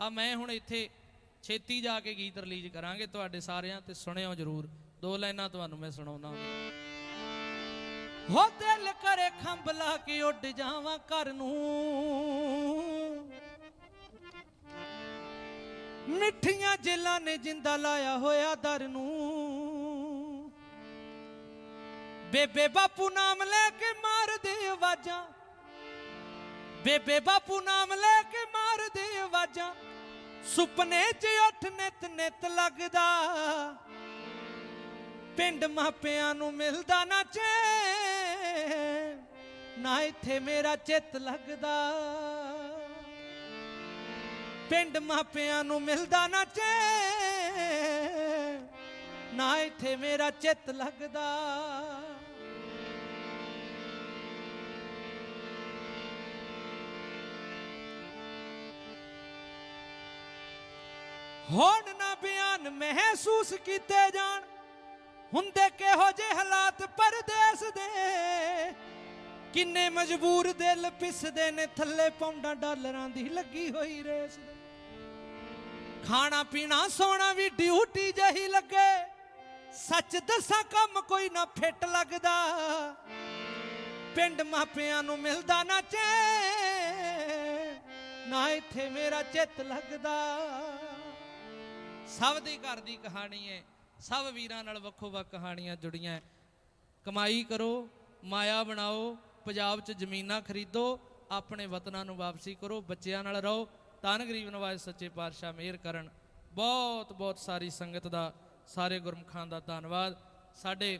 ਆ ਮੈਂ ਹੁਣ ਇੱਥੇ ਛੇਤੀ ਜਾ ਕੇ ਗੀਤ ਰਿਲੀਜ਼ ਕਰਾਂਗੇ ਤੁਹਾਡੇ ਸਾਰਿਆਂ ਤੇ ਸੁਣਿਓ ਜਰੂਰ। ਦੋ ਲਾਈਨਾਂ ਤੁਹਾਨੂੰ ਮੈਂ ਸੁਣਾਉਣਾ। ਹੋ ਦਿਲ ਕਰੇ ਖੰਭ ਲਾ ਕੇ ਉੱਡ ਜਾਵਾਂ ਘਰ ਨੂੰ। ਮਿੱਠੀਆਂ ਜੇਲਾਂ ਨੇ ਜਿੰਦਾ ਲਾਇਆ ਹੋਇਆ ਦਰ ਨੂੰ। ਬੇਬੇ ਬਾਪੂ ਨਾਮ ਲੈ ਕੇ ਮਾਰਦੇ ਆਵਾਜ਼ਾਂ। ਬੇਬੇ ਬਾਪੂ ਨਾਮ ਲੈ ਕੇ ਮਾਰਦੇ ਆਵਾਜ਼ਾਂ। ਸੁਪਨੇ 'ਚ ਉੱਠ ਨਿਤ ਨਿਤ ਲੱਗਦਾ। ਪਿੰਡ ਮਾਪਿਆਂ ਨੂੰ ਮਿਲਦਾ ਨਾ ਚੈਨ, ਨਾ ਇੱਥੇ ਮੇਰਾ ਚਿੱਤ ਲੱਗਦਾ। ਪਿੰਡ ਮਾਪਿਆਂ ਨੂੰ ਮਿਲਦਾ ਨਾ ਚੈਨ, ਨਾ ਇੱਥੇ ਮੇਰਾ ਚਿੱਤ ਲੱਗਦਾ। ਹੋਣ ਨਾ ਬਿਆਨ ਮਹਿਸੂਸ ਕੀਤੇ ਜਾਣ। ਹੁੰਦੇ ਕਿਹੋ ਜੇ ਹਾਲਾਤ ਪਰਦੇਸ ਦੇ? ਕਿੰਨੇ ਮਜਬੂਰ ਦਿਲ ਪਿਸਦੇ ਨੇ, ਥੱਲੇ ਪੌਂਡਾਂ ਡਾਲਰਾਂ ਦੀ ਲੱਗੀ ਹੋਈ ਰੇਸ ਦੇ। ਖਾਣਾ ਪੀਣਾ ਸੋਣਾ ਵੀ ਡਿਊਟੀ ਜਹੀ ਲੱਗੇ। ਸੱਚ ਦੱਸਾਂ ਕੰਮ ਕੋਈ ਨਾ ਫਿੱਟ ਲੱਗਦਾ। ਪਿੰਡ ਮਾਪਿਆਂ ਨੂੰ ਮਿਲਦਾ ਨਾ ਚੈ ਨਾ ਇੱਥੇ ਮੇਰਾ ਚਿੱਤ ਲੱਗਦਾ। ਸਭ ਦੇ ਘਰ ਦੀ ਕਹਾਣੀ ਹੈ। ਸਭ ਵੀਰਾਂ ਨਾਲ ਵੱਖੋ ਵੱਖ ਕਹਾਣੀਆਂ ਜੁੜੀਆਂ ਕਮਾਈ ਕਰੋ, ਮਾਇਆ ਬਣਾਓ, ਪੰਜਾਬ 'ਚ ਜ਼ਮੀਨਾਂ ਖਰੀਦੋ, ਆਪਣੇ ਵਤਨਾਂ ਨੂੰ ਵਾਪਸੀ ਕਰੋ, ਬੱਚਿਆਂ ਨਾਲ ਰਹੋ ਤਨ ਗਰੀਬ ਨਵਾਜ਼ ਸੱਚੇ ਪਾਤਸ਼ਾਹ ਮਿਹਰ ਕਰਨ। ਬਹੁਤ ਬਹੁਤ ਸਾਰੀ ਸੰਗਤ ਦਾ, ਸਾਰੇ ਗੁਰਮਖਾਂ ਦਾ ਧੰਨਵਾਦ। ਸਾਡੇ